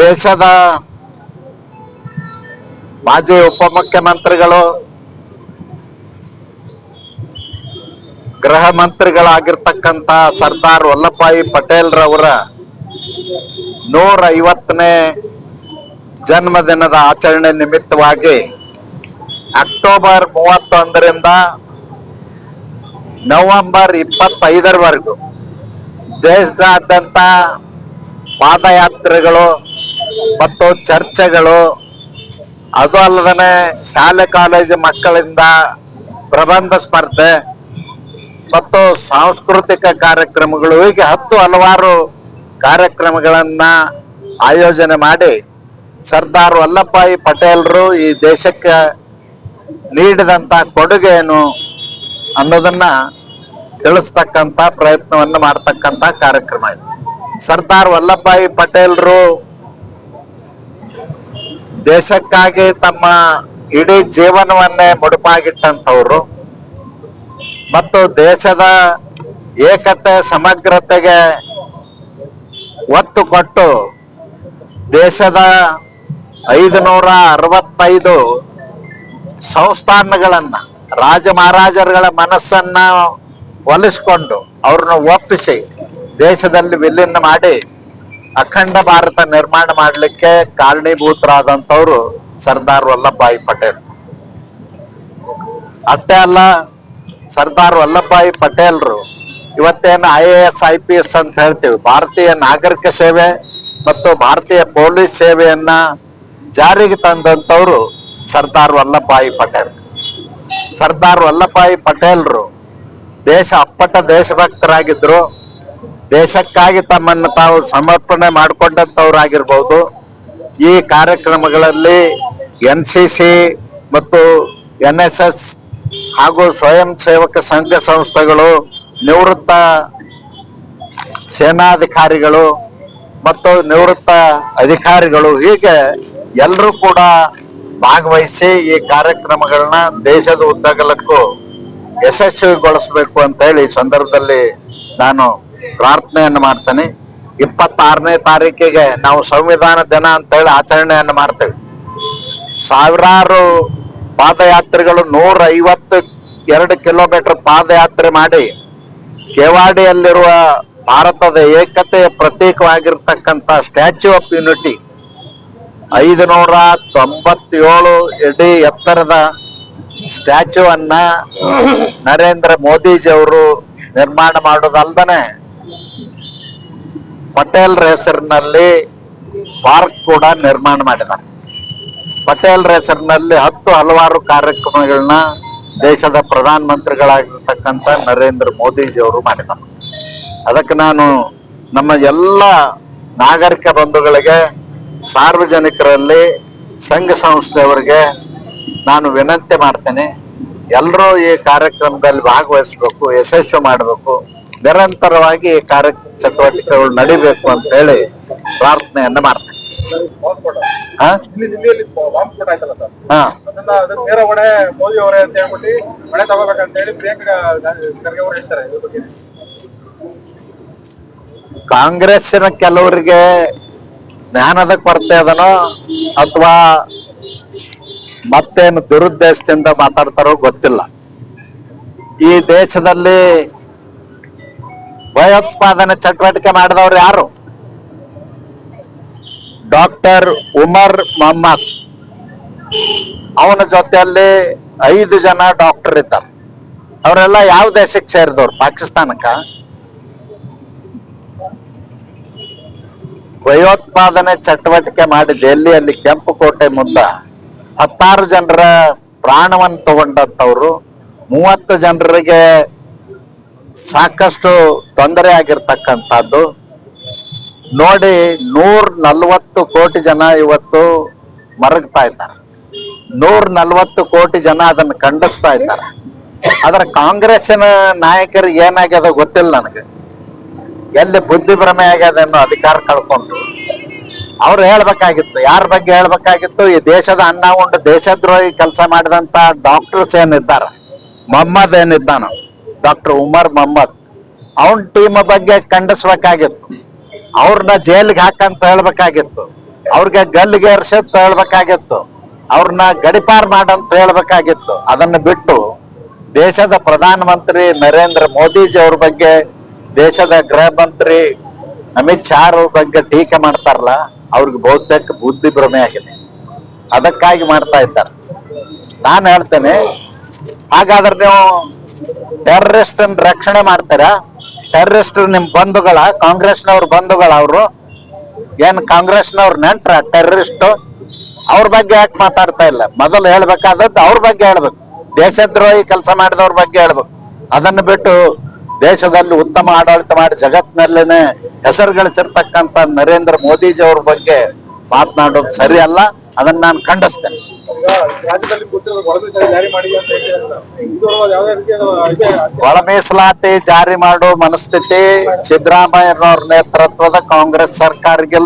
ದೇಶದ ಮಾಜಿ ಉಪಮುಖ್ಯಮಂತ್ರಿಗಳು, ಗೃಹ ಮಂತ್ರಿಗಳಾಗಿರ್ತಕ್ಕಂಥ ಸರ್ದಾರ್ ವಲ್ಲಭಾಯಿ ಪಟೇಲ್ ರವರ ನೂರ ಐವತ್ತನೇ ಜನ್ಮದಿನದ ಆಚರಣೆ ನಿಮಿತ್ತವಾಗಿ ಅಕ್ಟೋಬರ್ ಮೂವತ್ತೊಂದರಿಂದ ನವೆಂಬರ್ ಇಪ್ಪತ್ತೈದರವರೆಗೂ ದೇಶದಾದ್ಯಂತ ಪಾದಯಾತ್ರೆಗಳು ಮತ್ತು ಚರ್ಚೆಗಳು, ಅದು ಅಲ್ಲದೇ ಶಾಲೆ ಕಾಲೇಜು ಮಕ್ಕಳಿಂದ ಪ್ರಬಂಧ ಸ್ಪರ್ಧೆ ಮತ್ತು ಸಾಂಸ್ಕೃತಿಕ ಕಾರ್ಯಕ್ರಮಗಳು, ಹೀಗೆ ಹತ್ತು ಹಲವಾರು ಕಾರ್ಯಕ್ರಮಗಳನ್ನ ಆಯೋಜನೆ ಮಾಡಿ ಸರ್ದಾರ್ ವಲ್ಲಭಾಯಿ ಪಟೇಲ್ರು ಈ ದೇಶಕ್ಕೆ ನೀಡಿದಂತ ಕೊಡುಗೆ ಏನು ಅನ್ನೋದನ್ನ ತಿಳಿಸ್ತಕ್ಕಂತ ಪ್ರಯತ್ನವನ್ನು ಮಾಡ್ತಕ್ಕಂತ ಕಾರ್ಯಕ್ರಮ ಇದು. ಸರ್ದಾರ್ ವಲ್ಲಭಭಾಯಿ ಪಟೇಲ್ರು ದೇಶಕ್ಕಾಗಿ ತಮ್ಮ ಇಡೀ ಜೀವನವನ್ನೇ ಮುಡುಪಾಗಿಟ್ಟಂತವ್ರು ಮತ್ತು ದೇಶದ ಏಕತೆ, ಸಮಗ್ರತೆಗೆ ಒತ್ತು ಕೊಟ್ಟು ದೇಶದ ಐದು ನೂರ ಅರವತ್ತೈದು ಸಂಸ್ಥಾನಗಳನ್ನ, ರಾಜ ಮಹಾರಾಜರುಗಳ ಮನಸ್ಸನ್ನ ಒಲಿಸ್ಕೊಂಡು ಅವ್ರನ್ನ ಒಪ್ಪಿಸಿ ದೇಶದಲ್ಲಿ ವಿಲೀನ ಮಾಡಿ ಅಖಂಡ ಭಾರತ ನಿರ್ಮಾಣ ಮಾಡಲಿಕ್ಕೆ ಕಾರಣೀಭೂತರಾದಂಥವ್ರು ಸರ್ದಾರ್ ವಲ್ಲಭಾಯಿ ಪಟೇಲ್. ಅಷ್ಟೇ ಅಲ್ಲ, ಸರ್ದಾರ್ ವಲ್ಲಭಾಯಿ ಪಟೇಲ್ರು ಇವತ್ತೇನು I A S I P S ಅಂತ ಹೇಳ್ತೀವಿ. ಭಾರತೀಯ ನಾಗರಿಕ ಸೇವೆ ಮತ್ತು ಭಾರತೀಯ ಪೊಲೀಸ್ ಸೇವೆಯನ್ನ ಜಾರಿಗೆ ತಂದಂತವ್ರು ಸರ್ದಾರ್ ವಲ್ಲಭಾಯಿ ಪಟೇಲ್. ಸರ್ದಾರ್ ವಲ್ಲಭಾಯಿ ಪಟೇಲ್ರು ದೇಶ ಅಪ್ಪಟ ದೇಶಭಕ್ತರಾಗಿದ್ರು, ದೇಶಕ್ಕಾಗಿ ತಮ್ಮನ್ನು ತಾವು ಸಮರ್ಪಣೆ ಮಾಡಿಕೊಂಡಂತವ್ರಾಗಿರ್ಬೋದು ಈ ಕಾರ್ಯಕ್ರಮಗಳಲ್ಲಿ ಎನ್ ಸಿ ಸಿ ಮತ್ತು ಎನ್ ಎಸ್ ಎಸ್ ಹಾಗೂ ಸ್ವಯಂ ಸೇವಕ ಸಂಘ ಸಂಸ್ಥೆಗಳು, ನಿವೃತ್ತ ಸೇನಾಧಿಕಾರಿಗಳು ಮತ್ತು ನಿವೃತ್ತ ಅಧಿಕಾರಿಗಳು ಹೀಗೆ ಎಲ್ಲರೂ ಕೂಡ ಭಾಗವಹಿಸಿ ಈ ಕಾರ್ಯಕ್ರಮಗಳನ್ನ ದೇಶದ ಉದ್ದಗಲಕ್ಕೂ ಯಶಸ್ವಿಗೊಳಿಸಬೇಕು ಅಂತ ಹೇಳಿ ಈ ಸಂದರ್ಭದಲ್ಲಿ ನಾನು ಪ್ರಾರ್ಥನೆಯನ್ನು ಮಾಡ್ತೇನೆ. ಇಪ್ಪತ್ತಾರನೇ ತಾರೀಕಿಗೆ ನಾವು ಸಂವಿಧಾನ ದಿನ ಅಂತ ಹೇಳಿ ಆಚರಣೆಯನ್ನು ಮಾಡ್ತೇವೆ. ಸಾವಿರಾರು ಪಾದಯಾತ್ರೆಗಳು ನೂರ ಐವತ್ತು ಎರಡು ಕಿಲೋಮೀಟರ್ ಪಾದಯಾತ್ರೆ ಮಾಡಿ ಕೆವಾಡಿಯಲ್ಲಿರುವ ಭಾರತದ ಏಕತೆಯ ಪ್ರತೀಕವಾಗಿರ್ತಕ್ಕಂಥ ಸ್ಟ್ಯಾಚ್ಯೂ ಆಫ್ ಯೂನಿಟಿ ಐದು ನೂರ ತೊಂಬತ್ತೇಳು ಎಡಿ ಎತ್ತರದ ಸ್ಟ್ಯಾಚ್ಯೂ ಅನ್ನ ನರೇಂದ್ರ ಮೋದಿಜಿ ಅವರು ನಿರ್ಮಾಣ ಮಾಡೋದಲ್ದನೆ ಪಟೇಲ್ ಹೆಸರಿನಲ್ಲಿ ಪಾರ್ಕ್ ಕೂಡ ನಿರ್ಮಾಣ ಮಾಡಿದ್ದಾರೆ. ಪಟೇಲ್ ಹೆಸರಿನಲ್ಲಿ ಹತ್ತು ಹಲವಾರು ಕಾರ್ಯಕ್ರಮಗಳನ್ನ ದೇಶದ ಪ್ರಧಾನ ಮಂತ್ರಿಗಳಾಗಿರ್ತಕ್ಕಂಥ ನರೇಂದ್ರ ಮೋದಿಜಿ ಅವರು ಮಾಡಿದ್ದಾರೆ. ಅದಕ್ಕೆ ನಾನು ನಮ್ಮ ಎಲ್ಲ ನಾಗರಿಕ ಬಂಧುಗಳಿಗೆ ಸಾರ್ವಜನಿಕರಲ್ಲಿ ಸಂಘ ಸಂಸ್ಥೆಯವರಿಗೆ ನಾನು ವಿನಂತಿ ಮಾಡ್ತೇನೆ ಎಲ್ಲರೂ ಈ ಕಾರ್ಯಕ್ರಮದಲ್ಲಿ ಭಾಗವಹಿಸಬೇಕು ಯಶಸ್ವಿ ಮಾಡಬೇಕು ನಿರಂತರವಾಗಿ ಈ ಕಾರ್ಯ ಚಟುವಟಿಕೆಗಳು ನಡಿಬೇಕು ಅಂತ ಹೇಳಿ ಪ್ರಾರ್ಥನೆಯನ್ನ ಮಾಡ್ತೇನೆ. ಕಾಂಗ್ರೆಸ್ಸಿನ ಕೆಲವರಿಗೆ ಜ್ಞಾನದ ಕೊರತೆ ಅದನೋ ಅಥವಾ ಮತ್ತೇನು ದುರುದ್ದೇಶದಿಂದ ಮಾತಾಡ್ತಾರೋ ಗೊತ್ತಿಲ್ಲ. ಈ ದೇಶದಲ್ಲಿ ಭಯೋತ್ಪಾದನೆ ಚಟುವಟಿಕೆ ಮಾಡಿದವ್ರು ಯಾರು? ಡಾಕ್ಟರ್ ಉಮರ್ ಮೊಹಮ್ಮದ್. ಅವನ ಜೊತೆಯಲ್ಲಿ ಐದು ಜನ ಡಾಕ್ಟರ್ ಇದ್ದಾರೆ. ಅವರೆಲ್ಲ ಯಾವ ದೇಶಕ್ಕೆ ಸೇರಿದವ್ರು? ಪಾಕಿಸ್ತಾನಕ್ಕ? ಭಯೋತ್ಪಾದನೆ ಚಟುವಟಿಕೆ ಮಾಡಿ ದೆಹಲಿಯಲ್ಲಿ ಕೆಂಪು ಕೋಟೆ ಮುಂದ. ಹತ್ತಾರು ಜನರ ಪ್ರಾಣವನ್ನು ತಗೊಂಡಂಥವ್ರು, ಮೂವತ್ತು ಜನರಿಗೆ ಸಾಕಷ್ಟು ತೊಂದರೆ ಆಗಿರ್ತಕ್ಕಂಥದ್ದು. ನೋಡಿ, ನೂರ್ ನಲ್ವತ್ತು ಕೋಟಿ ಜನ ಇವತ್ತು ಮರಗ್ತಾ ಇದ್ದಾರೆ. ನೂರ್ ನಲ್ವತ್ತು ಕೋಟಿ ಜನ ಅದನ್ನು ಖಂಡಿಸ್ತಾ ಇದ್ದಾರೆ. ಆದ್ರೆ ಕಾಂಗ್ರೆಸ್ಸಿನ ನಾಯಕರಿಗೆ ಏನಾಗ್ಯದ ಗೊತ್ತಿಲ್ಲ ನನಗೆ. ಎಲ್ಲಿ ಬುದ್ಧಿ ಭ್ರಮೆ ಆಗ್ಯದ ಅನ್ನೋ ಅಧಿಕಾರ ಕಳ್ಕೊಂಡು ಅವ್ರು ಹೇಳ್ಬೇಕಾಗಿತ್ತು, ಯಾರ ಬಗ್ಗೆ ಹೇಳ್ಬೇಕಾಗಿತ್ತು, ಈ ದೇಶದ ಅನ್ನ ಉಂಡು ದೇಶದ್ರೋಹಿ ಕೆಲಸ ಮಾಡಿದಂತ ಡಾಕ್ಟರ್ಸ್ ಏನಿದ್ದಾರೆ? ಮೊಹಮ್ಮದ್ ಏನಿದ್ದಾನ? ಡಾಕ್ಟರ್ ಉಮರ್ ಮೊಹಮ್ಮದ್. ಅವನ್ ಟೀಮ್ ಬಗ್ಗೆ ಖಂಡಿಸ್ಬೇಕಾಗಿತ್ತು. ಅವ್ರನ್ನ ಜೈಲಿಗೆ ಹಾಕಂತ ಹೇಳ್ಬೇಕಾಗಿತ್ತು. ಅವ್ರಿಗೆ ಗಲ್ಲಿಗೆ ಏರ್ಸಂತ ಹೇಳ್ಬೇಕಾಗಿತ್ತು. ಅವ್ರನ್ನ ಗಡಿಪಾರ್ ಮಾಡಂತ ಹೇಳ್ಬೇಕಾಗಿತ್ತು. ಅದನ್ನ ಬಿಟ್ಟು ದೇಶದ ಪ್ರಧಾನಮಂತ್ರಿ ನರೇಂದ್ರ ಮೋದಿಜಿ ಅವ್ರ ಬಗ್ಗೆ ದೇಶದ ಗೃಹ ಮಂತ್ರಿ ಶಾ ಅವ್ರ ಬಗ್ಗೆ ಟೀಕೆ ಮಾಡ್ತಾರಲ್ಲ, ಅವ್ರಿಗೆ ಬಹುತೇಕ ಬುದ್ಧಿ ಭ್ರಮೆ ಆಗಿದೆ. ಅದಕ್ಕಾಗಿ ಮಾಡ್ತಾ ಇದ್ದಾರೆ. ನಾನು ಹೇಳ್ತೇನೆ, ಹಾಗಾದ್ರೆ ನೀವು ಟೆರರಿಸ್ಟ್ ರಕ್ಷಣೆ ಮಾಡ್ತೀರಾ? ಟೆರರಿಸ್ಟ್ ನಿಮ್ ಬಂಧುಗಳ, ಕಾಂಗ್ರೆಸ್ನವ್ರ ಬಂಧುಗಳ ಅವರು, ಏನ್ ಕಾಂಗ್ರೆಸ್ನವ್ರ ನೆಂಟ್ರ? ಟೆರರಿಸ್ಟ್ ಅವ್ರ ಬಗ್ಗೆ ಯಾಕೆ ಮಾತಾಡ್ತಾ ಇಲ್ಲ? ಮೊದಲು ಹೇಳ್ಬೇಕಾದದ್ದು ಅವ್ರ ಬಗ್ಗೆ ಹೇಳ್ಬೇಕು. ದೇಶದ್ರೋಹಿ ಕೆಲಸ ಮಾಡಿದವ್ರ ಬಗ್ಗೆ ಹೇಳ್ಬೇಕು. ಅದನ್ನು ಬಿಟ್ಟು ದೇಶದಲ್ಲಿ ಉತ್ತಮ ಆಡಳಿತ ಮಾಡಿ ಜಗತ್ತಿನಲ್ಲೇನೆ ಹೆಸರು ಗಳಿಸಿರ್ತಕ್ಕಂಥ ನರೇಂದ್ರ ಮೋದಿಜಿ ಅವ್ರ ಬಗ್ಗೆ ಮಾತನಾಡೋದು ಸರಿ ಅಲ್ಲ? ಅದನ್ನ ನಾನು ಖಂಡಿಸ್ತೇನೆ. ಒಳ ಮೀಸಲಾತಿ ಜಾರಿ ಮಾಡೋ ಮನಸ್ಥಿತಿ ಸಿದ್ದರಾಮಯ್ಯನವ್ರ ನೇತೃತ್ವದ ಕಾಂಗ್ರೆಸ್ ಸರ್ಕಾರಗಿಲ್ಲ